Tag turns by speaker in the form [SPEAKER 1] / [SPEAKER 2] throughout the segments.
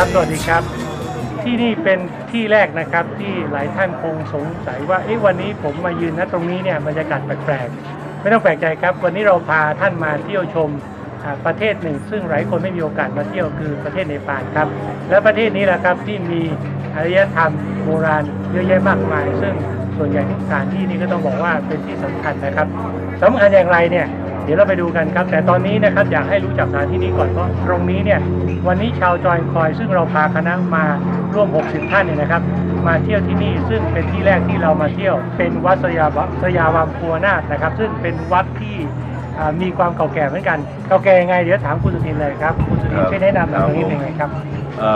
[SPEAKER 1] ครับ สวัสดีครับ ที่นี่เป็นที่แรกนะครับที่หลายท่านคงสงสัยว่าเอ๊ะวันนี้ผมมายืนณตรงนี้เนี่ยบรรยากาศแปลกๆ ไม่ต้องแปลกใจครับ วันนี้เราพาท่านมาเที่ยวชมประเทศหนึ่ง ซึ่งหลายคนไม่มีโอกาสมาเที่ยวคือประเทศเนปาลครับ และประเทศนี้แหละครับที่มีอารยธรรมโบราณเยอะแยะมากมาย ซึ่งส่วนใหญ่ทุกสถานที่นี่ก็ต้องบอกว่าเป็นที่สำคัญนะครับสำคัญอย่างไรเนี่ย ดี๋ยวเราไปดูกันครับ แต่ตอนนี้นะครับอยากให้รู้จักสถานที่นี้ก่อนเพราะตรงนี้เนี่ยวันนี้ชาวจอยคอย ซึ่งเราพาคณะมาร่วม 60 ท่านเนี่ยนะครับ มาเที่ยวที่นี่ซึ่งเป็นที่แรกที่เรามาเที่ยว เป็นวัดสยามสยามวามพัวนาถนะครับ ซึ่งเป็นวัดที่ มีความเก่าแก่เหมือนกัน เก่าแก่ยังไงเดี๋ยวถามคุณสุทินเลยครับ คุณสุทินช่วยแนะนำหน่อยตรงนี้เป็นไงครับ
[SPEAKER 2] เอ่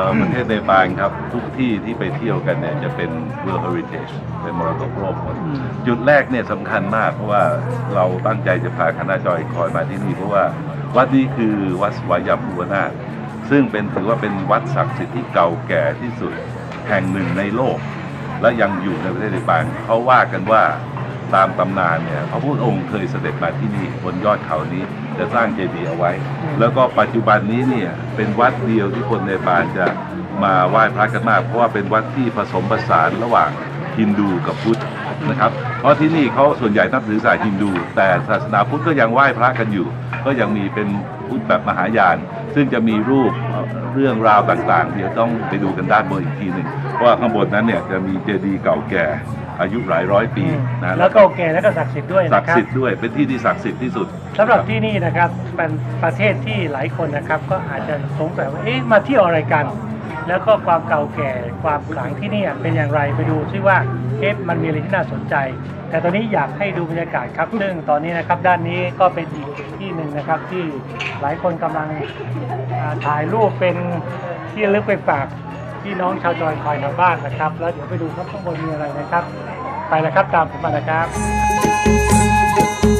[SPEAKER 2] อประเทศเนปาลครับ ทุกที่ที่ไปเที่ยวกันเนี่ยจะเป็น World Heritage เป็นมรดกโลกหมด
[SPEAKER 1] อืม
[SPEAKER 2] จุดแรกเนี่ยสำคัญมากเพราะว่าเราตั้งใจจะพาคณะจอยคอยมาที่นี่เพราะว่าวัดนี้คือวัดสวายามภูวนาถซึ่งเป็นถือว่าเป็นวัดศักดิ์สิทธิ์ที่เก่าแก่ที่สุดแห่งหนึ่งในโลก และยังอยู่ในประเทศเนปาลเขาว่ากันว่า ตามตำนานเนี่ยพระพุทธองค์เคยเสด็จมาที่นี่บนยอดเขานี้จะสร้างเจดีย์เอาไว้ แล้วก็ปัจจุบันนี้เนี่ยเป็นวัดเดียวที่คนเนปาลจะมาไหว้พระกันมากเพราะว่าเป็นวัดที่ผสมผสานระหว่างฮินดูกับพุทธนะครับ เพราะที่นี่เขาส่วนใหญ่นับถือศาสนาฮินดู แต่ศาสนาพุทธก็ยังไหว้พระกันอยู่ ก็ยังมีเป็นพุทธแบบมหายาน ซึ่งจะมีรูปเรื่องราวต่างๆเดี๋ยวต้องไปดูกันด้านบนอีกทีหนึ่งว่าข้างบนนั้นเนี่ยจะมีเจดีย์เก่าแก่ อายุหลายร้อยปีนะ
[SPEAKER 1] แล้วก็เก่าแก่แล้วก็ศักดิ์สิทธิ์ด้วย
[SPEAKER 2] ศั
[SPEAKER 1] นะ
[SPEAKER 2] ก
[SPEAKER 1] ค
[SPEAKER 2] ดิ์
[SPEAKER 1] รับ
[SPEAKER 2] สิทธิ์ด้วยเป็นที่ที่ศักดิ์สิทธิ์ที่สุด
[SPEAKER 1] สำหรับที่นี่นะครับเป็นประเทศที่หลายคนนะครับ ก็อาจจะสงสัยว่าเอ๊ะมาเที่ยวอะไรกัน แล้วก็ความเก่าแก่ความขลังที่นี่เป็นอย่างไรไปดูซิว่าเอ๊ะมันมีอะไรที่น่าสนใจ แต่ตอนนี้อยากให้ดูบรรยากาศครับซึ่งตอนนี้นะครับด้านนี้ก็เป็นอีกที่หนึ่งนะครับที่หลายคนกำลังอ่าถ่ายรูปเป็นที่ระลึกไปฝาก พี่น้องชาวจอยคอยทางบ้านนะครับ แล้วเดี๋ยวไปดูครับข้างบนมีอะไรนะครับ ไปแล้วครับตามผมมานะครับครับ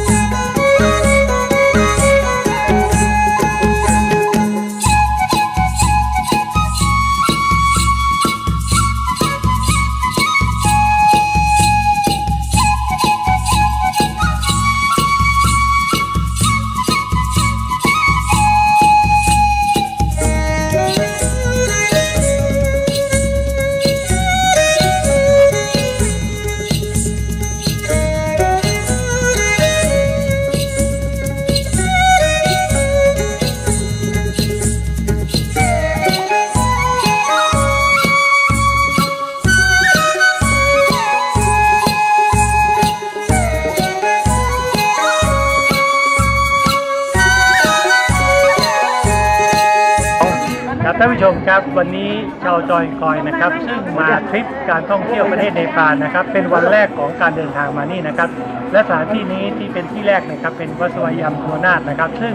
[SPEAKER 1] ครับซึ่งมาทริปการท่องเที่ยวประเทศเนปาลนะครับ เป็นวันแรกของการเดินทางมานี่นะครับ และสถานที่นี้ที่เป็นที่แรกนะครับ เป็นวัดสวายามทัวนาถนะครับ ซึ่ง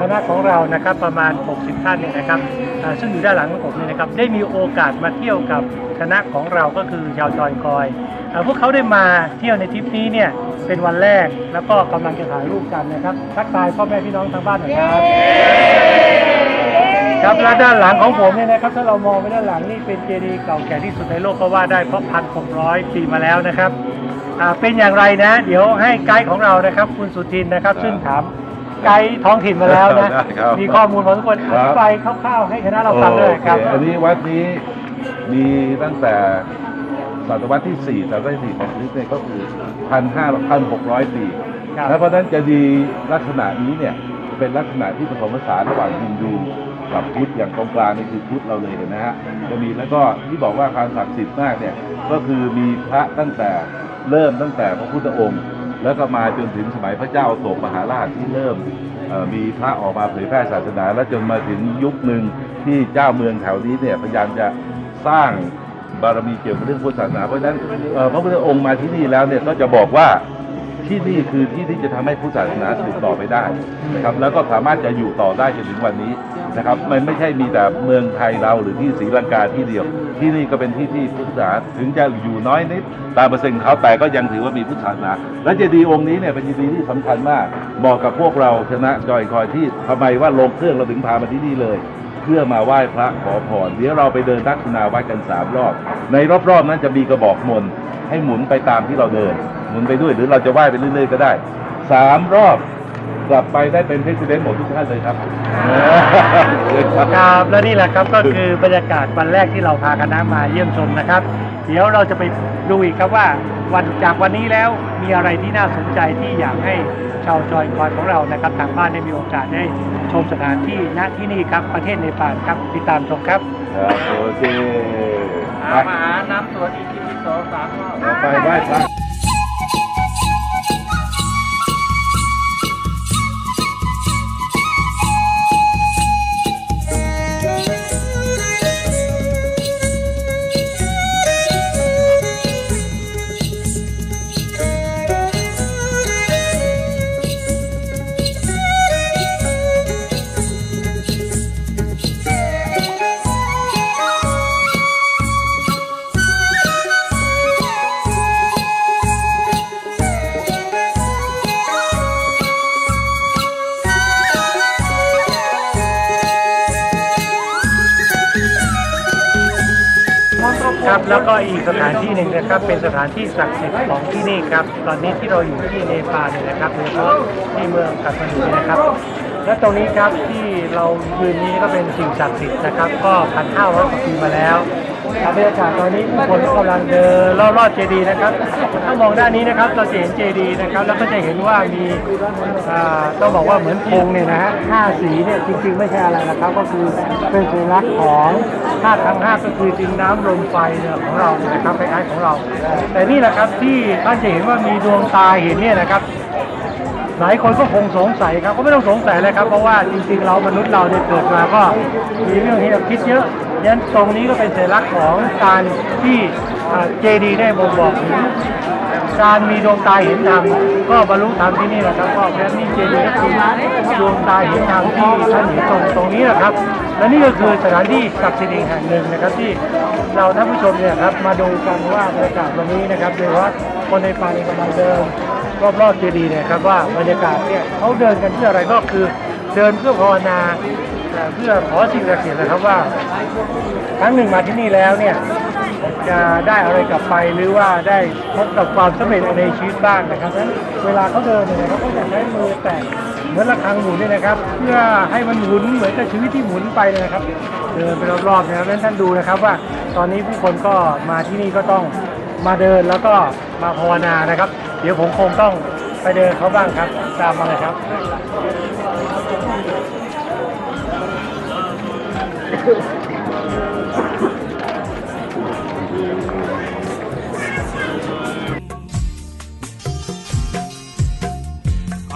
[SPEAKER 1] คณะของเรานะครับประมาณ 60 ท่านเนี่ยนะครับซึ่งอยู่ด้านหลังของผมเนี่ยนะครับ ได้มีโอกาสมาเที่ยวกับคณะของเราก็คือชาวจอยคอย พวกเขาได้มาเที่ยวในทริปนี้เนี่ยเป็นวันแรกแล้วก็กำลังจะถ่ายรูปกันนะครับทักทายพ่อแม่พี่น้องทางบ้านหน่อยครับ ครับและด้านหลังของผมเนี่ยนะครับถ้าเรามองไปด้านหลังนี่เป็นเจดีย์เก่าแก่ที่สุดในโลกก็ว่าได้เพราะพันหกร้อยปีมาแล้วนะครับอ่าเป็นอย่างไรนะ เดี๋ยวให้ไกด์ของเรานะครับ คุณสุทินนะครับ ซึ่งถามไกด์ท้องถิ่นมาแล้วนะ
[SPEAKER 2] ได้ครับ
[SPEAKER 1] มีข้อมูลพอสมควรอ
[SPEAKER 2] ครับ
[SPEAKER 1] ธิบายคร่าวๆให้คณะเราฟังด้วยครับ
[SPEAKER 2] โอเอันนี้วัดนี้มีตั้งแต่ศตวรรษที่4ศตวรรษที่4ของคริสต์เนี่ยก็คือพันห้าพันหกร้อยปี
[SPEAKER 1] ครับ
[SPEAKER 2] แล้วเพราะฉะนั้นเจะดีย์ลักษณะนี้เนี่ยเป็นลักษณะที่ผสมผสานระหว่างฮินดู กับพุทธอย่างตรงกลางนี่คือพุทธเราเลยนะฮะจะมีแล้วก็ที่บอกว่าการศักดิ์สิทธิ์มากเนี่ยก็คือมีพระตั้งแต่เริ่มตั้งแต่พระพุทธองค์ แล้วก็มาจนถึงสมัยพระเจ้าโศกมหาราชที่เริ่มมีพระออกมาเผยแพร่ศาสนา แล้วจนมาถึงยุคหนึ่งที่เจ้าเมืองแถวนี้เนี่ยพยายามจะสร้างบารมีเกี่ยวกับเรื่องพุทธศาสนาเพราะฉะนั้นพระพุทธองค์มาที่นี่แล้วเนี่ยก็จะบอกว่าที่นี่คือที่ที่จะทำให้พุทธศาสนาสืบต่อไปได้นะครับแล้วก็สามารถจะอยู่ต่อได้จนถึงวันนี้ นะครับมันไม่ใช่มีแต่เมืองไทยเราหรือที่ศรีลังกาที่เดียว ที่นี่ก็เป็นที่ที่พุทธศาสนาถึงจะอยู่น้อยนิดตามเปอร์เซ็นต์เขาแต่ก็ยังถือว่ามีพุทธศาสนา และเจดีย์องค์นี้เนี่ยเป็นเจดีย์ที่สำคัญมากเหมาะกับพวกเราชนะจอยคอยที่ทำไมว่าลงเครื่องเราถึงพามาที่นี่เลยเพื่อมาไหว้พระขอพรเดี๋ยวเราไปเดินทักษณาวัดกันสามรอบ ในรอบๆนั้นจะมีกระบอกมนให้หมุนไปตามที่เราเดิน หมุนไปด้วยหรือเราจะไหว้ไปเรื่อยๆก็ได้สามรอบ กลับไปได้เป็น president หมดทุกท่านเลยครับเชิญครับ
[SPEAKER 1] ครับและนี่แหละครับก็คือบรรยากาศวันแรกที่เราพาคณะมาเยี่ยมชมนะครับ เดี๋ยวเราจะไปดูอีกครับว่าวันจากวันนี้แล้วมีอะไรที่น่าสนใจที่อยากให้ชาวจอยคอยของเรานะครับทางบ้านได้มีโอกาสได้ชมสถานที่ณที่นี่ครับประเทศเนปาลครับติดตามชมครับ
[SPEAKER 2] ครับโอเคไป
[SPEAKER 1] มาหาน้ำสวนอีกที่สองสามรอบ
[SPEAKER 2] ต่อไปไหว้พระ
[SPEAKER 1] ครับแล้วก็อีกสถานที่หนึ่งนะครับเป็นสถานที่ศักดิ์สิทธิ์ของที่นี่ครับตอนนี้ที่เราอยู่ที่เนปาลเนี่ยนะครับโดยเฉพาะที่เมืองกัตมาดูเนี่ยนะครับ และตรงนี้ครับที่เรายืนนี้ก็เป็นสิ่งศักดิ์สิทธิ์นะครับ ก็พันห้าร้อยกว่าปีมาแล้ว ครับบรรยากาศตอนนี้ผู้คนกำลังเดินรอบๆเจดีนะครับถ้ามองด้านนี้นะครับเราจะเห็นเจดีนะครับแล้วก็จะเห็นว่ามีอ่าต้องบอกว่าเหมือนธงเนี่ยนะฮะห้าสีเนี่ยจริงๆ ไม่ใช่อะไรนะครับ ก็คือเป็นสัญลักษณ์ของธาตุทั้งห้าก็คือดินน้ำลมไฟเนี่ยของเราเนี่ยนะครับคล้ายๆของเรา แต่นี่แหละครับที่ท่านจะเห็นว่ามีดวงตาเห็นเนี่ยนะครับ หลายคนก็คงสงสัยครับก็ไม่ต้องสงสัยเลยครับ เพราะว่าจริงๆเรามนุษย์เราเนี่ยเกิดมาก็มีเรื่องที่เราคิดเยอะยันตรงนี้ก็เป็นสัญลักษณ์ของการที่เจดีได้บ่งบอกถึงการมีดวงตาเห็นธรรมก็บรรลุธรรมที่นี่แหละครับก็แค่นี้เจดีก็คือดวงตาเห็นธรรมที่ท่านเห็นตรงตรงนี้แหละครับ และนี่ก็คือสถานที่ศักดิ์สิทธิ์แห่งหนึ่งนะครับที่เราท่านผู้ชมเนี่ยครับมาดูกันว่าบรรยากาศวันนี้นะครับโดยเฉพาะคนในป่าในกำลังเดิน รอบๆเจดีย์เนี่ยครับว่าบรรยากาศเนี่ยเขาเดินกันเพื่ออะไรก็คือเดินเพื่อภาวนาเพื่อขอสิ่งศักดิ์สิทธิ์นะครับว่า ครั้งหนึ่งมาที่นี่แล้วเนี่ยจะได้อะไรกลับไปหรือว่าได้พบกับความสำเร็จในชีวิตบ้างนะครับนั้นเวลาเขาเดินเนี่ยเขาก็จะใช้มือแตะเหมือนระฆังหมุนเนี่ยนะครับ เพื่อให้มันหมุนเหมือนกับชีวิตที่หมุนไปนะครับ เดินไปรอบๆนะครับนั้นท่านดูนะครับว่าตอนนี้ผู้คนก็มาที่นี่ก็ต้อง มาเดินแล้วก็มาภาวนานะครับ เดี๋ยวผมคงต้องไปเดินเขาบ้างครับตามมาเลยครับ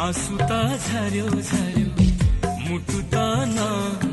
[SPEAKER 3] आँसुता झऱ्यो झऱ्यो मुटुता नछुडाना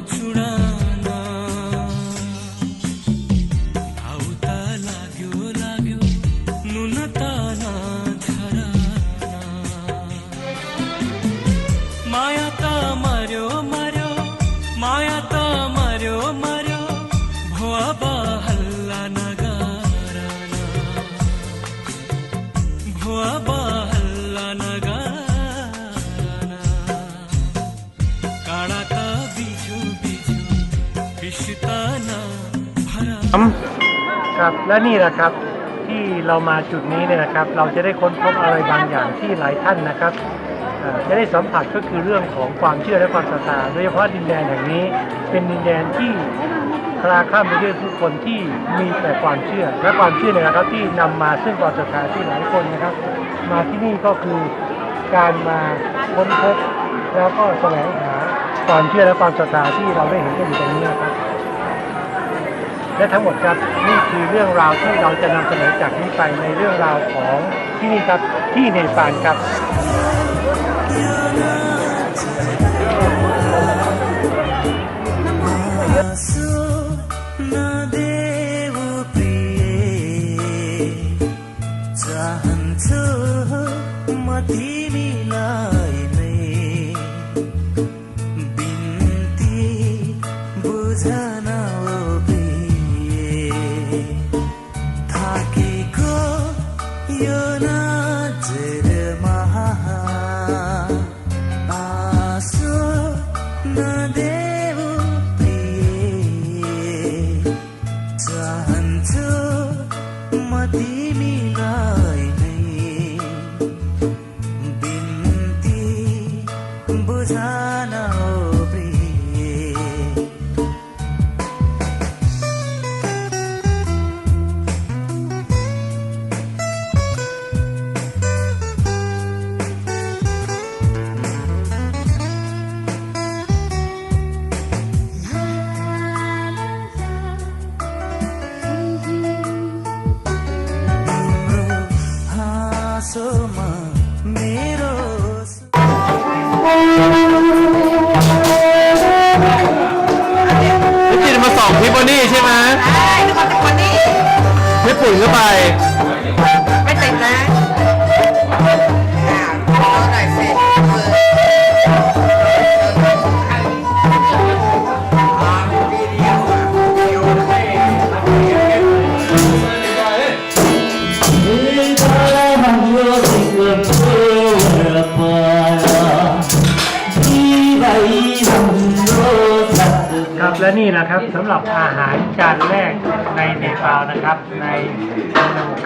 [SPEAKER 1] ครับ และนี่แหละครับที่เรามาจุดนี้เนี่ยนะครับ เราจะได้ค้นพบอะไรบางอย่างที่หลายท่านนะครับจะได้สัมผัสก็คือเรื่องของความเชื่อและความศรัทธาโดยเฉพาะดินแดนแห่งนี้ เป็นดินแดนที่คลาคล่ำไปด้วยผู้คนที่มีแต่ความเชื่อ และความเชื่อเนี่ยนะครับที่นำมาซึ่งความศรัทธาที่หลายคนนะครับ มาที่นี่ก็คือการมาค้นพบแล้วก็แสวงหาความเชื่อและความศรัทธาที่เราได้เห็นกันอยู่ตรงนี้นะครับ และทั้งหมดครับนี่คือเรื่องราวที่เราจะนำเสนอจากนี้ไปในเรื่องราวของที่นี่ครับที่เนปาลครับ
[SPEAKER 3] आँसु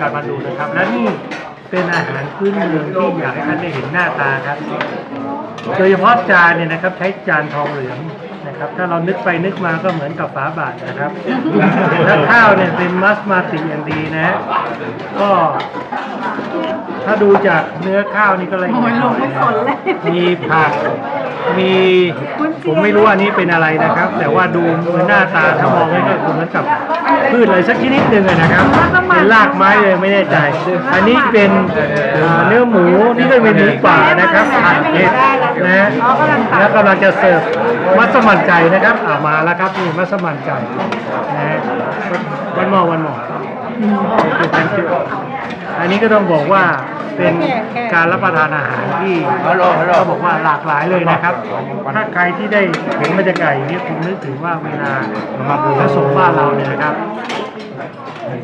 [SPEAKER 4] กา
[SPEAKER 1] รมาดูนะครับ และนี่เป็นอาหารพื้นเมืองที่อยากให้ท่านได้เห็นหน้าตาครับ โดยเฉพาะจานเนี่ยนะครับ ใช้จานทองเหลืองนะครับ ถ้าเรานึกไปนึกมาก็เหมือนกับฝาบาทนะครับและข้าวเนี่ยเป็นมัสมาติอย่างดีนะ ก็ ถ้าดูจากเนื้อข้าวนี่ก็ละเอียดหน่อยนะมีผักมีผมไม่รู้อันนี้เป็นอะไรนะครับ แต่ว่าดูเหมือนหน้าตาถ้ามองก็คือเหมือนกับ พืชอะไรสักชนิดหนึ่งอะนะครับเป็นรากไม้เลยไม่แน่ใจ อันนี้เป็นเอ่อเนื้อหมูนี่ก็เป็นหมูป่านะครับผัดเผ็ดนะฮะแล้วกำลังจะเสิร์ฟมัสมั่นไก่นะครับอ่ามาแล้วครับนี่มัสมั่นไก่นะฮะวันมอวันมอ อันนี้ก็ต้องบอกว่าเป็นการรับประทานอาหารที่ก็บอกว่าหลากหลายเลยนะครับ ถ้าใครที่ได้เห็นบรรยากาศอย่างนี้คงนึกถึงว่าเวลาพระสงฆ์บ้านเราเนี่ยนะครับ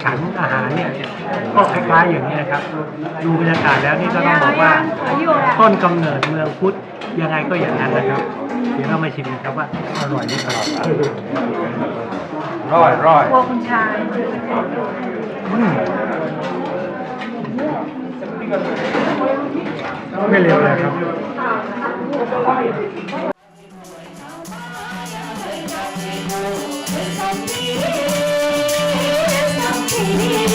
[SPEAKER 1] ฉันอาหารเนี่ยก็คล้ายๆอย่างนี้นะครับ ดูบรรยากาศแล้วนี่ก็ต้องบอกว่าต้นกำเนิดเมืองพุทธยังไงก็อย่างนั้นนะครับ เดี๋ยวเรามาชิมกันครับว่าอร่อยหรือเปล่า
[SPEAKER 2] ร้อยร้อย
[SPEAKER 1] อืม ไม่เร็วเลยครับครั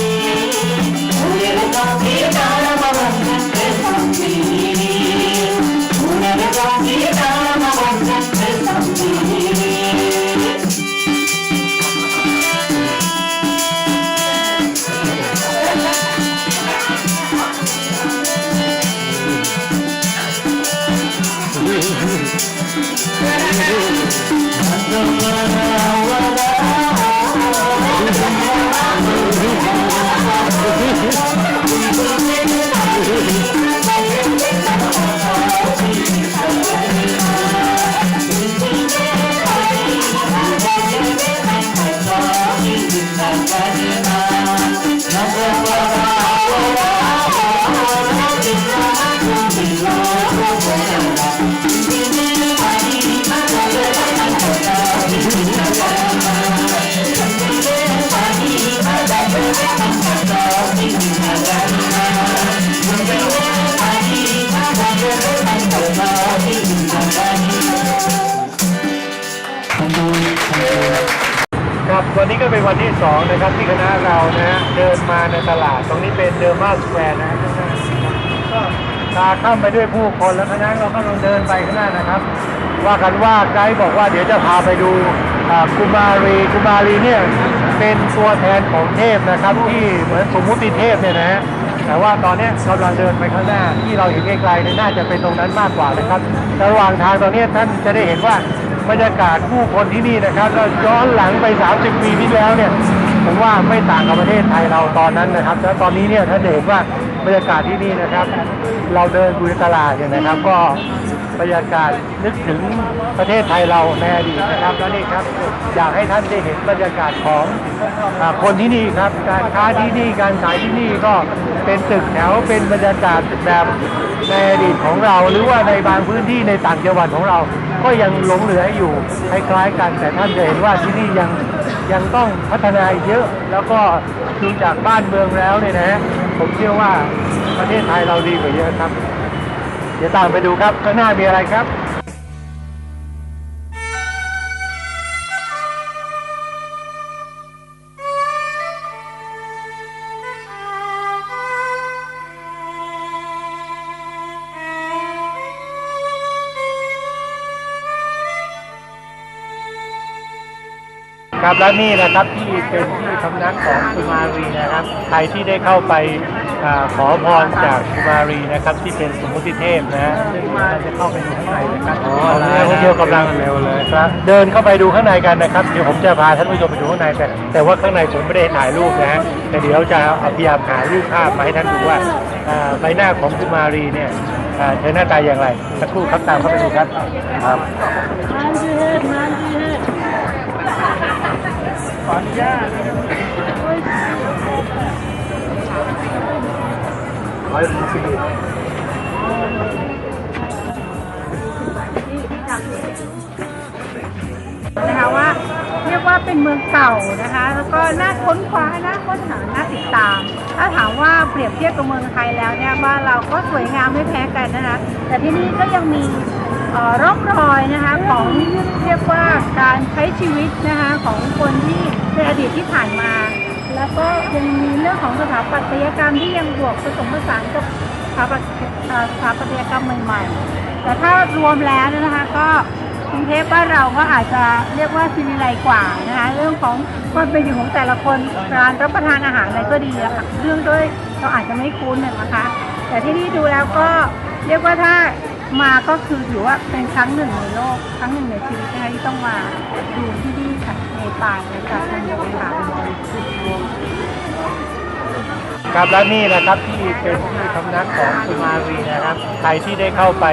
[SPEAKER 1] วันที่สองนะครับที่คณะเรานะฮะเดินมาในตลาด ตรงนี้เป็นเดอร์มาสแควร์นะฮะก็ตาข้ามไปด้วยผู้คนแล้วคณะเราก็ลงเดินไปข้างหน้านะครับ ว่ากันว่าไกด์บอกว่าเดี๋ยวจะพาไปดูอ่ากุมารีกุมารีเนี่ยเป็นตัวแทนของเทพนะครับที่เหมือนสมมุติเทพเนี่ยนะฮะแต่ว่าตอนนี้กำลังเดินไปข้างหน้าที่เราเห็นไกลๆเนี่ยน่าจะเป็นตรงนั้นมากกว่านะครับระหว่างทางตอนนี้ท่านจะได้เห็นว่า บรรยากาศผู้คนที่นี่นะครับแล้วย้อนหลังไป 30 ปีที่แล้วเนี่ยผมว่าไม่ต่างกับประเทศไทยเราตอนนั้นนะครับแล้วตอนนี้เนี่ยท่านเห็นว่าบรรยากาศที่นี่นะครับ เราเดินดูตลาดเนี่ยนะครับ ก็บรรยากาศนึกถึงประเทศไทยเราในอดีตนะครับแล้วนี่ครับอยากให้ท่านได้เห็นบรรยากาศของอคนที่นี่ครับการค้าที่นี่การขายที่นี่ก็เป็นตึกแถวเป็นบรรยากาศแบบในอดีตของเรา หรือว่าในบางพื้นที่ในต่างจังหวัดของเรา ก็ยังหลงเหลืออยู่คล้ายๆกัน แต่ท่านจะเห็นว่าที่นี่ยังยังต้องพัฒนาเยอะ แล้วก็ดูจากบ้านเมืองแล้วเนี่ยนะผมเชื่อว่าประเทศไทยเราดีกว่าเยอะครับ เดี๋ยวตามไปดูครับข้างหน้ามีอะไรครับ และนี่นะครับที่เป็นที่พำนักของสุมารีนะครับ ใครที่ได้เข้าไปอ่าขอพรจากกุมารีนะครับ ที่เป็นสมมุติเทพนะฮะซึ่งเราจะเข้าไปดูข้างในนะครับตอนนี้นักท่องเที่ยวกำลังเร็วเลยครับเดินเข้าไปดูข้างในกันนะครับเดี๋ยวผมจะพาท่านผู้ชมไปดูข้างในแต่แต่ว่าข้างในผมไม่ได้ถ่ายรูปนะฮะแต่เดี๋ยวจะเอาพยายามหารูปภาพมาให้ท่านดูว่าอ่าใบหน้าของกุมารีเนี่ยอ่าเธอหน้าตาอย่างไรสักครู่ครับตามเข้าไปดูครับครับ ขออนุญาตขอให้ผมสิ
[SPEAKER 5] นะคะว่าเรียกว่าเป็นเมืองเก่านะคะ แล้วก็น่าค้นคว้าน่าค้นหาน่าติดตาม ถ้าถามว่าเปรียบเทียบกับเมืองไทยแล้วเนี่ยบ้านเราก็สวยงามไม่แพ้กันนะคะ แต่ที่นี่ก็ยังมีร่องรอยนะคะของ เรียกว่าการใช้ชีวิตนะคะของคนที่ในอดีตที่ผ่านมา แล้วก็ยังมีเรื่องของสถาปัตยกรรมที่ยังบวกผสมผสานกับสถาปัตสถาปัตยกรรมใหม่ๆ แต่ถ้ารวมแล้วนะคะก็กรุงเทพบ้านเราก็อาจจะเรียกว่าซีวิไลกว่านะคะเรื่องของความเป็นอยู่ของแต่ละคนการรับประทานอาหารอะไรก็ดีอะค่ะเรื่องด้วยเราอาจจะไม่คุ้นน่ะนะคะ แต่ที่นี่ดูแล้วก็เรียกว่าถ้า มาก็คือถือว่าเป็นครั้งหนึ่งในโลก ครั้งหนึ่งในชีวิตนะคะที่ต้องมาดูที่นี่ค่ะในป่าในกับทางโยธา
[SPEAKER 1] ครับและนี่นะครับที่เป็นที่พำนักของกุมารีนะครับ ใครที่ได้เข้าไป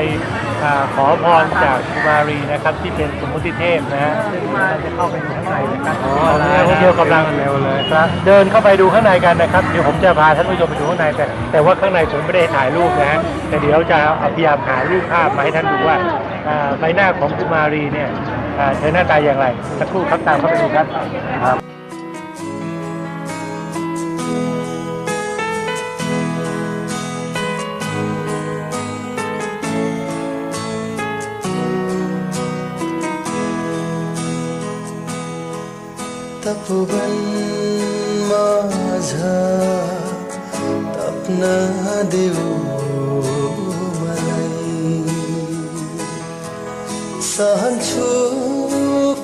[SPEAKER 1] อาขอพรจากกุมารีนะครับ ที่เป็นสมมุติเทพนะฮะซึ่งเราจะเข้าไปดูข้างในนะครับตอนนี้นักท่องเที่ยวกำลังเร็วเลยครับ เดินเข้าไปดูข้างในกันนะครับเดี๋ยวผมจะพาท่านผู้ชมไปดูข้างในแต่ แต่ว่าข้างในผมไม่ได้ถ่ายรูปนะฮะแต่เดี๋ยวจะเอาพยายามหารูปภาพมาให้ท่านดูว่าอ่าใบหน้าของกุมารีเนี่ยอ่าเธอหน้าตาอย่างไรสักครู่ครับตามเข้าไปดูครับครั
[SPEAKER 3] तप्न देऊ मलाई सहन्छु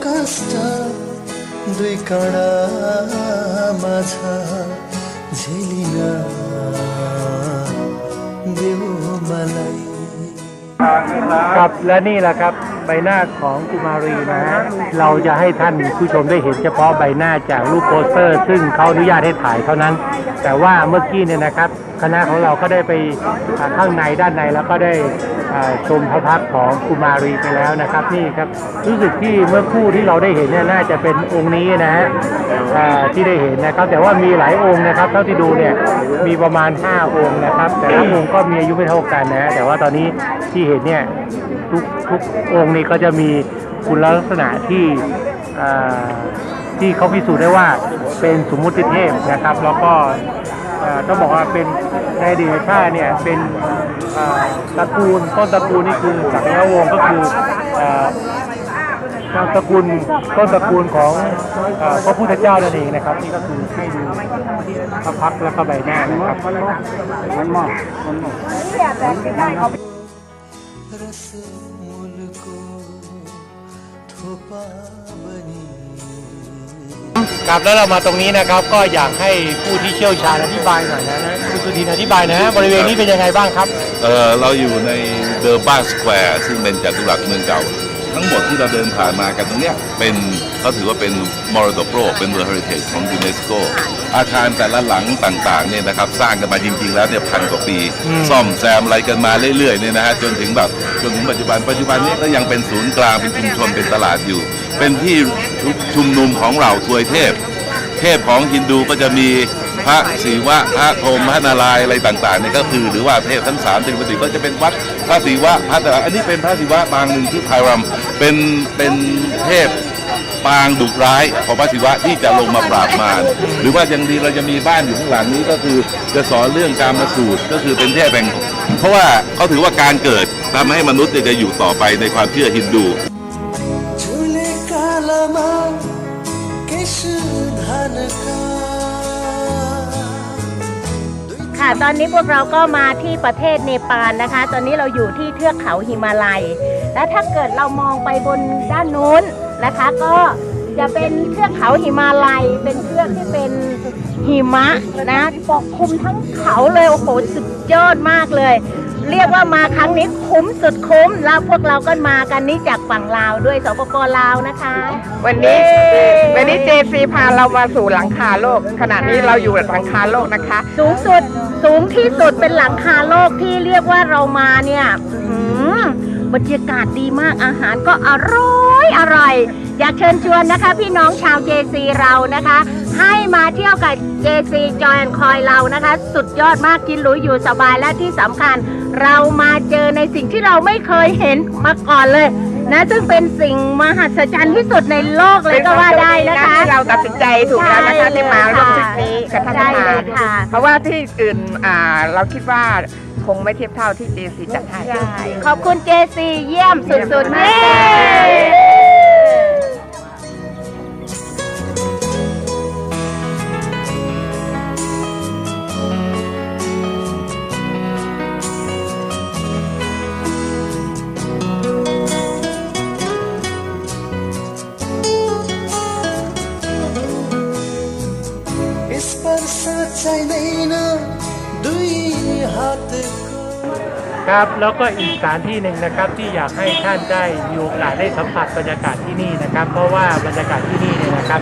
[SPEAKER 3] कष्ट दुई कणा माझ झेलिन देऊ मलाई
[SPEAKER 1] ครับและนี่แหละครับใบหน้าของกุมารีนะฮะเราจะให้ท่านผู้ชมได้เห็นเฉพาะใบหน้าจากรูปโปสเตอร์ ซึ่งเขาอนุญาตให้ถ่ายเท่านั้น แต่ว่าเมื่อกี้เนี่ยนะครับ คณะของเราก็ได้ไปข้างในด้านในแล้วก็ได้ชมพระพักของกุมารีไปแล้วนะครับนี่ครับรู้สึกที่เมื่อคู่ที่เราได้เห็นเนี่ยน่าจะเป็นองค์นี้นะฮะที่ได้เห็นนะครับ แต่ว่ามีหลายองค์นะครับเท่าที่ดูเนี่ยมีประมาณ 5 องค์นะครับ แต่ละองค์ก็มีอายุไม่เท่ากันนะฮะแต่ว่าตอนนี้ที่เห็นเนี่ยทุกทุกองค์นี้ก็จะมีคุณลักษณะที่ที่เขาพิสูจน์ได้ว่าเป็นสมมุติเทพนะครับ แล้วก็ ต้องบอกว่าเป็นในอดีตชาติเนี่ยเป็นตระกูลต้นตระกูลนี่คือศักยาวงศ์ก็คือนามสกูลต้นตระกูลของพระพุทธเจ้านั่นเองนะครับ นี่ก็คือให้ดูพระพักและพระใบหน้านะครับมันมอกมันมอ
[SPEAKER 3] ก Tropar
[SPEAKER 1] ครับแล้วเรามาตรงนี้นะครับก็อยากให้ผู้ที่เชี่ยวชาญอธิบายหน่อยนะนะคุณสุทินอธิบายนะฮะบริเวณนี้เป็นยังไงบ้างครับ
[SPEAKER 2] เออเราอยู่ในเดอร์บ้าสแควร์ซึ่งเป็นจัตุรัสเมืองเก่า ทั้งหมดที่เราเดินผ่านมากันตรงเนี้ยเป็นเขาถือว่าเป็นมรดกโลกเป็น World Heritage ของยูเนสโกอาคารแต่ละหลังต่างๆเนี่ยนะครับสร้างกันมาจริง ๆ แล้วเนี่ยพันกว่าปี
[SPEAKER 1] อืม
[SPEAKER 2] ซ่อมแซมอะไรกันมาเรื่อยๆเนี่ยนะฮะจนถึงแบบจนถึงปัจจุบันปัจจุบันนี้ก็ยังเป็นศูนย์กลางเป็นชุมชนเป็นตลาดอยู่ เป็นที่ชุมนุมของเหล่าทวยเทพ เทพของฮินดูก็จะมีพระศิวะพระพรหมพระนารายณ์อะไรต่างๆเนี่ยก็คือหรือว่าเทพทั้งสามเทพสิก็จะเป็นวัดพระศิวะพระนารายณ์อันนี้เป็นพระศิวะปางหนึ่งที่ไพรัมเป็นเป็นเทพปางดุร้ายของพระศิวะที่จะลงมาปราบมารหรือว่ายังดีเราจะมีบ้านอยู่ข้างหลังนี้ก็คือจะสอนเรื่องการมาสูตรก็คือเป็นเทพแห่งเพราะว่าเขาถือว่าการเกิดทำให้มนุษย์จะอยู่ต่อไปในความเชื่อฮินดู
[SPEAKER 6] ค่ะตอนนี้พวกเราก็มาที่ประเทศเนปาลนะคะ ตอนนี้เราอยู่ที่เทือกเขาหิมาลัย และถ้าเกิดเรามองไปบนด้านนู้นนะคะ ก็จะเป็นเทือกเขาหิมาลัย เป็นเทือกที่เป็นหิมะนะปกคลุมทั้งเขาเลยโอ้โหสุดยอดมากเลย เรียกว่ามาครั้งนี้คุ้มสุดคุ้ม แล้วพวกเราก็มากันนี่จากฝั่งลาวด้วยสปปลาวนะคะ
[SPEAKER 4] วันนี้
[SPEAKER 6] เย้
[SPEAKER 4] วันนี้เจซีพาเรามาสู่หลังคาโลก ขณะนี้เราอยู่หลังคาโลกนะคะ
[SPEAKER 6] สูงสุดสูงที่สุดเป็นหลังคาโลกที่เรียกว่าเรามาเนี่ยอื้อหือบรรยากาศดีมากอาหารก็อร่อยอร่อย อยากเชิญชวนนะคะ พี่น้องชาว JC เรานะคะ ให้มาเที่ยวกับ JC จอยคอยเรานะคะ สุดยอดมากกินหรูอยู่สบายและที่สำคัญ เรามาเจอในสิ่งที่เราไม่เคยเห็นมาก่อนเลยนะซึ่งเป็นสิ่งมหัศจรรย์ที่สุดในโลกเลยก็ว่าได้นะคะ
[SPEAKER 4] ที่เราตัดสินใจถูกแล้วนะคะ
[SPEAKER 6] ใช่เลย
[SPEAKER 4] ที่มาร่วมทริป
[SPEAKER 6] ค่ะ
[SPEAKER 4] นี้กับท่านป
[SPEAKER 6] ใช่
[SPEAKER 4] ระธา
[SPEAKER 6] เลย
[SPEAKER 4] น
[SPEAKER 6] ค่ะ
[SPEAKER 4] เพราะว่าที่อื่นอ่าเราคิดว่าคงไม่เทียบเท่าที่เจซีจัดให้
[SPEAKER 6] ใช่ขอบคุณเจซีเยี่ยมสุดๆ
[SPEAKER 4] เค
[SPEAKER 1] รับ แล้วก็อีกสถานที่หนึ่งนะครับที่อยากให้ท่านได้มีโอกาสได้สัมผัสบรรยากาศที่นี่นะครับ เพราะว่าบรรยากาศที่นี่เนี่ยนะครับ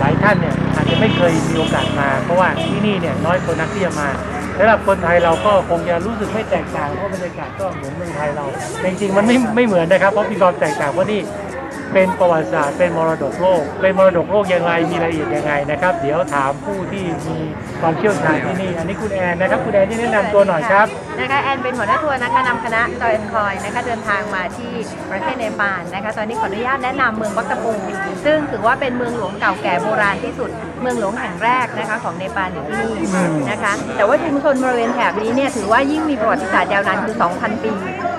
[SPEAKER 1] หลายท่านเนี่ยอาจจะไม่เคยมีโอกาสมา เพราะว่าที่นี่เนี่ยน้อยคนนักที่จะมาสำหรับคนไทยเราก็คงจะรู้สึกไม่แตกต่างเพราะบรรยากาศก็เหมือนเมืองไทยเราจริงๆมันไม่ไม่เหมือนนะครับเพราะมีความแตกต่างเพราะนี่ เป็นประวัติศาสตร์เป็นมรดกโลก เป็นมรดกโลกยังไงมีรายละเอียดยังไงนะครับ เดี๋ยวถามผู้ที่มีความเชี่ยวชาญที่นี่ อันนี้คุณแอนนะครับคุณแอนที่แนะนำตัวหน่อยครับ
[SPEAKER 7] นะคะแอนเป็นหัวหน้าทัวร์นะคะนำคณะจอยคอยนะคะเดินทางมาที่ประเทศเนปาลนะคะตอนนี้ขออนุญาตแนะนำเมืองบักตะปูซึ่งถือว่าเป็นเมืองหลวงเก่าแก่โบราณที่สุดเมืองหลวงแห่งแรกนะคะของเนปาลอยู่ที่นี่นะคะ แต่ว่าชุมชนบริเวณแถบนี้เนี่ยถือว่ายิ่งมีประวัติศาสตร์ยาวนานคือ 2,000 ปี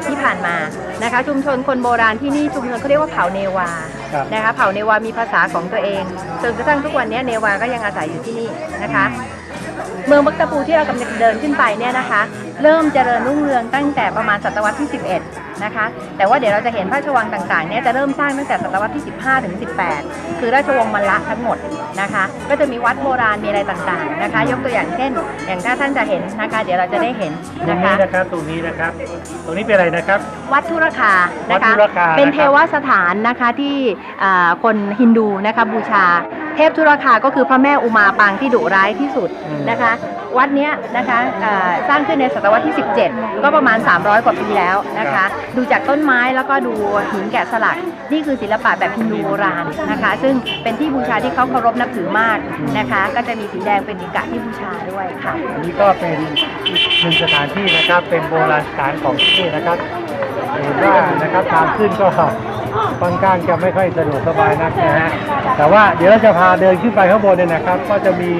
[SPEAKER 7] ที่ผ่านมานะคะ ชุมชนคนโบราณที่นี่ชุมชนเขาเรียกว่าเผ่าเนวา
[SPEAKER 1] ครับ
[SPEAKER 7] นะคะเผ่าเนวามีภาษาของตัวเองจนกระทั่งทุกวันนี้เนวาก็ยังอาศัยอยู่ที่นี่นะคะ เมืองบักตะปูที่เรากำลังเดินขึ้นไปเนี่ยนะคะ เริ่มเจริญรุ่งเรืองตั้งแต่ประมาณศตวรรษที่ 11 นะคะ แต่ว่าเดี๋ยวเราจะเห็นพระราชวังต่างๆเนี่ยจะเริ่มสร้างตั้งแต่ศตวรรษที่ 15 ถึง 18 คือราชวงศ์มลละทั้งหมดนะคะ ก็จะมีวัดโบราณมีอะไรต่างๆนะคะ ยกตัวอย่างเช่น อย่างถ้าท่านจะเห็นนะคะ เดี๋ยวเราจะได้เห็น
[SPEAKER 1] ตรง
[SPEAKER 7] นะคะ
[SPEAKER 1] นี้นะครับตรงนี้นะครับ ตรงนี้เป็นอะไรนะครับ
[SPEAKER 7] วัดทุรคา
[SPEAKER 1] วัด
[SPEAKER 7] นะคะ
[SPEAKER 1] ธุรคา
[SPEAKER 7] เป็น
[SPEAKER 1] นะครับ
[SPEAKER 7] เทวสถานนะคะที่อ่าคนฮินดูนะคะบูชา เทพทุรคาก็คือพระแม่อุมาปางที่ดุร้ายที่สุดนะคะ วัดเนี้ยนะคะอ่าสร้างขึ้นในศตวรรษที่ 17 ก็ประมาณ 300 กว่าปีแล้วนะคะ ดูจากต้นไม้แล้วก็ดูหินแกะสลัก นี่คือศิลปะแบบฮินดูโบราณนะคะ ซึ่งเป็นที่บูชาที่เขาเคารพนับถือมากนะคะ ก็จะมีสีแดงเป็นอิกะที่บูชาด้วยค่ะ
[SPEAKER 1] อันนี้ก็เป็นอีกหนึ่งสถานที่นะครับเป็นโบราณสถานของที่นี่นะครับเห็นว่านะครับทางขึ้นก็ ค่อนข้างจะไม่ค่อยสะดวกสบายนักนะฮะแต่ว่าเดี๋ยวเราจะพาเดินขึ้นไปข้างบนเนี่ยนะครับ ก็จะมี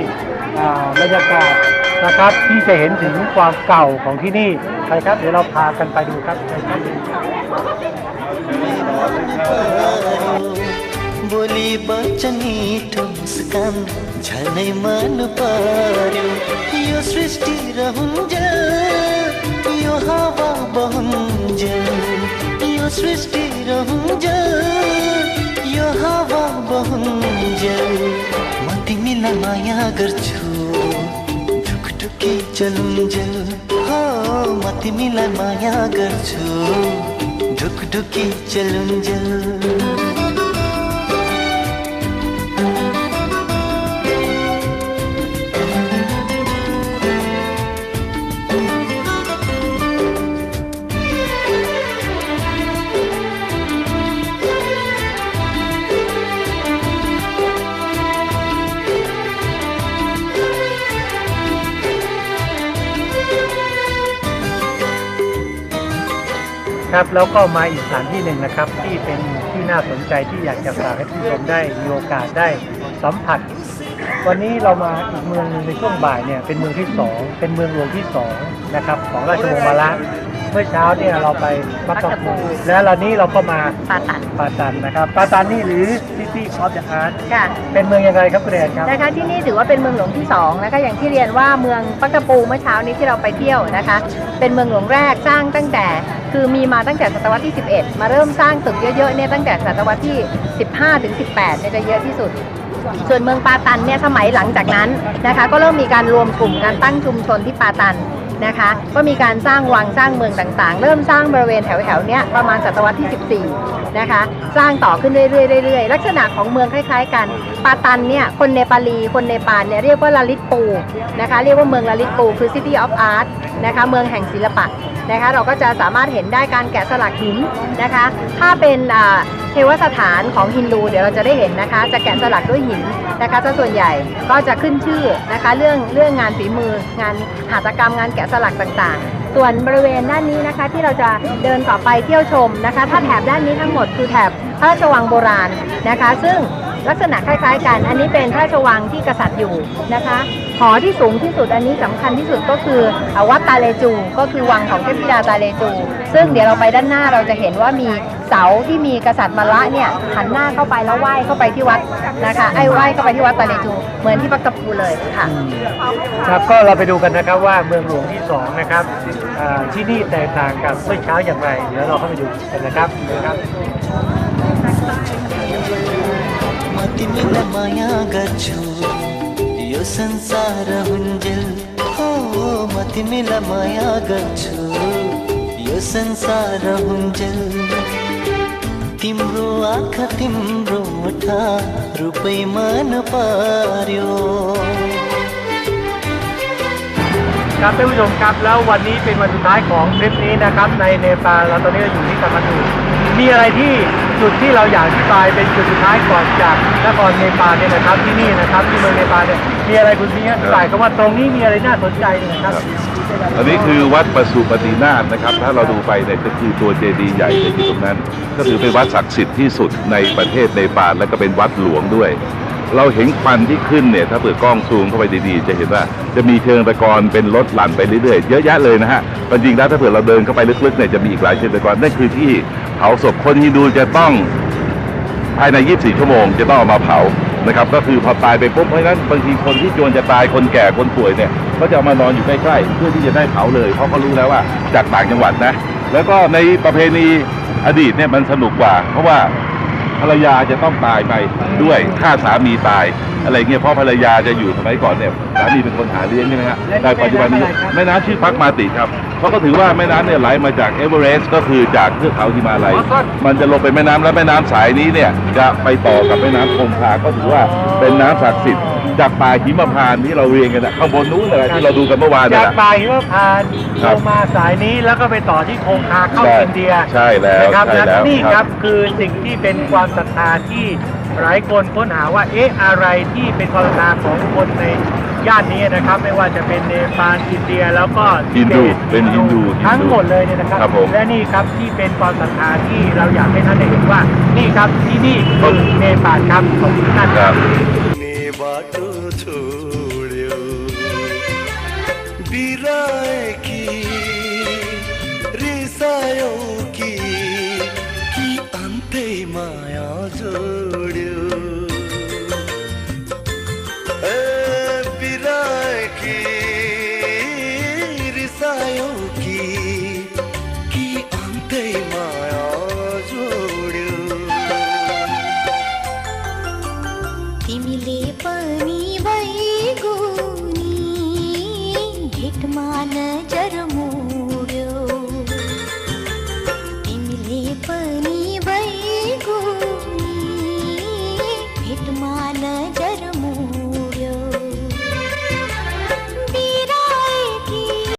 [SPEAKER 1] บรรยากาศนะครับที่จะเห็นถึงความเก่าของที่นี่ไปครับ เดี๋ยวเราพากันไปดูครับไปครับ
[SPEAKER 3] บุลีบจนีทุมสกันฉัในมันปาริยสริสติรหุนจยโยฮาวาบหุนจ सृष्टि रहन्जेल यो हावा बहन्जेल म तिमीलाई माया गर्छु ढुकढुकी चलुन्जेल हो म तिमीलाई माया गर्छु ढुकढुकी चलुन्जेल
[SPEAKER 1] ครับแล้วก็มาอีกสถานที่หนึ่งนะครับ ที่เป็นที่น่าสนใจที่อยากจะฝากให้ผู้ชมได้มีโอกาสได้สัมผัส วันนี้เรามาอีกเมืองหนึงในช่วงบ่ายเนี่ยเป็นเมืองที่สองเป็นเมืองหลวงที่สองนะครับของราชวงศ์มาละ เมื่อเช้าเนี่ยเราไปบักกะ
[SPEAKER 7] บักกะปู
[SPEAKER 1] ปูแล้วเรานี้เราก็มา
[SPEAKER 7] ปาตัน
[SPEAKER 1] ปาตันนะครับปาตันนี่หรือซิตี้ออฟเดอะอาร์ต
[SPEAKER 7] ค่ะ
[SPEAKER 1] เป็นเมืองยังไงครับคุณแดนครับ
[SPEAKER 7] นะคะที่นี่ถือว่าเป็นเมืองหลวงที่2นะคะอย่างที่เรียนว่าเมืองปักกะปูเมื่อเช้านี้ที่เราไปเที่ยวนะคะ เป็นเมืองหลวงแรกสร้างตั้งแต่คือมีมาตั้งแต่ศตวรรษที่ 11 มาเริ่มสร้างตึกเยอะๆเนี่ยตั้งแต่ศตวรรษที่ 15 ถึง 18เนี่ยจะเยอะที่สุดส่วนเมืองปาตันเนี่ยสมัยหลังจากนั้นนะคะก็เริ่มมีการรวมกลุ่มการตั้งชุมชนที่ปาตัน นะคะ ก็มีการสร้างวังสร้างเมืองต่างๆ เริ่มสร้างบริเวณแถวๆเนี้ยประมาณศตวรรษที่ 14 นะคะ สร้างต่อขึ้นเรื่อยๆ ลักษณะของเมืองคล้าย ๆ กัน ปาตันเนี่ยคนเนปาลี คนเนปาลเนี่ยเรียกว่าลาลิตปูนะคะ เรียกว่าเมืองลาลิตปูคือ City of Art นะคะเมืองแห่งศิลปะนะคะ เราก็จะสามารถเห็นได้การแกะสลักหินนะคะ ถ้าเป็น เทวสถานของฮินดูเดี๋ยวเราจะได้เห็นนะคะ จะแกะสลักด้วยหินนะคะจะส่วนใหญ่ก็จะขึ้นชื่อนะคะเรื่องเรื่องงานฝีมืองานหัตถกรรมงานแกะสลักต่างๆ ส่วนบริเวณด้านนี้นะคะที่เราจะเดินต่อไปเที่ยวชมนะคะ ถ้าแถบด้านนี้ทั้งหมดคือแถบพระราชวังโบราณนะคะ ซึ่ง ลักษณะคล้ายๆกัน อันนี้เป็นพระราชวังที่กษัตริย์อยู่นะคะ หอที่สูงที่สุดอันนี้สำคัญที่สุดก็คืออวัดตาเลจู ก็คือวังของเทพธิดาตาเลจู ซึ่งเดี๋ยวเราไปด้านหน้าเราจะเห็นว่ามีเสาที่มีกษัตริย์มาละเนี่ยหันหน้าเข้าไปแล้วไหว้เข้าไปที่วัดนะคะ ไอ้ไหว้เข้าไปที่วัดตาเลจู เหมือนที่ปักกะปูเลยค่ะ
[SPEAKER 1] ครับก็เราไปดูกันนะครับว่าเมืองหลวงที่สองนะครับที่นี่แตกต่างกับเมื่อเช้าอย่างไร เดี๋ยวเราเข้าไปดูกันนะครับนะครับ
[SPEAKER 3] मति मिल माया गच्छु यो संसार हुन्जेल हो मति मिल माया गच्छु यो संसार हुन्जेल तिम्रो आँखा तिम्रो मुठा रूपै मन पार्यो
[SPEAKER 1] ครับท่านผู้ชมครับแล้ววันนี้เป็นวันสุดท้ายของทริปนี้นะครับในเนปาลเราตอนนี้เราอยู่ที่กัมพูชา มีอะไรที่จุดที่เราอยากอธิบายเป็นจุดสุดท้ายก่อนจากนครเนปาลเนี่ยนะครับที่นี่นะครับที่เมืองเนปาลเนี่ยมีอะไรคุณพี่อธิบายก็ว่าตรงนี้มีอะไรน่าสนใจเนี่ยนะครับ
[SPEAKER 2] อันนี้คือวัดประสูปฏินาถนะครับ ถ้าเราดูไปเนี่ยก็คือตัวเจดีย์ใหญ่ที่อยู่ตรงนั้น ก็ถือเป็นวัดศักดิ์สิทธิ์ที่สุดในประเทศในปาลและก็เป็นวัดหลวงด้วย เราเห็นควันที่ขึ้นเนี่ยถ้าเปิดกล้องซูมเข้าไปดีๆ จะเห็นว่าจะมีเชิงตะกอนเป็นรถหลั่นไปเรื่อยๆ เยอะแยะเลยนะฮะจริงๆแล้วถ้าเผื่อเราเดินเข้าไปลึกๆเนี่ยจะมีอีกหลายเชิงตะกอนนั่นคือที่ เผาศพคนฮินดูจะต้องภายใน 24 ชั่วโมงจะต้องเอามาเผานะครับ ก็คือพอตายไปปุ๊บเพราะฉะนั้นบางทีคนที่จวนจะตายคนแก่คนป่วยเนี่ยก็จะเอามานอนอยู่ใกล้ๆเพื่อที่จะได้เผาเลยเพราะเขารู้แล้วว่าจากต่างจังหวัดนะ แล้วก็ในประเพณีอดีตเนี่ยมันสนุกกว่า เพราะว่าภรรยาจะต้องตายไปด้วยถ้าสามีตายอะไรเงี้ยเพราะภรรยาจะอยู่สมัยก่อนเนี่ยสามีเป็นคนหาเลี้ยงใช่ไหมฮะแต่ปัจจุบันนี้แม่น้ำชื่อพักมาติครับ เพราะก็ถือว่าแม่น้ำเนี่ยไหลมาจากเอเวอเรสต์ก็คือจากเทือกเขาฮิมาลัย มันจะลงไปแม่น้ำแล้วแม่น้ำสายนี้เนี่ยจะไปต่อกับแม่น้ำคงคาก็ถือว่าเป็นน้ำศักดิ์สิทธิ์จากป่าหิมพานต์ที่เราเรียนกันนะข้างบนนู้นเลยที่เราดูกันเมื่อวาน
[SPEAKER 1] จา
[SPEAKER 2] เนี่ย
[SPEAKER 1] ก
[SPEAKER 2] นะ
[SPEAKER 1] ป่าหิมพานต์
[SPEAKER 2] ครั
[SPEAKER 1] ล
[SPEAKER 2] บ
[SPEAKER 1] งมาสายนี้แล้วก็ไปต่อที่คงคาเข้า
[SPEAKER 2] ใช่
[SPEAKER 1] อินเดีย
[SPEAKER 2] ใช่แล้ว
[SPEAKER 1] นะครับ
[SPEAKER 2] ใช่
[SPEAKER 1] และ
[SPEAKER 2] แล้ว
[SPEAKER 1] นี่
[SPEAKER 2] ค
[SPEAKER 1] ค
[SPEAKER 2] รั
[SPEAKER 1] รับ บคือสิ่งที่เป็นความศรัทธาที่ หลายคนค้นหาว่าเอ๊ะอะไรที่เป็นความศรัทธาของคนในย่านนี้นะครับ ไม่ว่าจะเป็นเนปาลอินเดียแล้วก็
[SPEAKER 2] ฮินดู
[SPEAKER 1] ทิบต
[SPEAKER 2] เป็นฮินดู
[SPEAKER 1] ทั้งหมดเลยเนี่ยนะครับ
[SPEAKER 2] ครับผม
[SPEAKER 1] และนี่ครับที่เป็นความศรัทธาที่เราอยากให้ท่านได้เห็นว่า นี่ครับที่นี่คือเนปาลครับขอบคุณท่าน
[SPEAKER 2] ค
[SPEAKER 1] ค
[SPEAKER 2] รั
[SPEAKER 1] รับ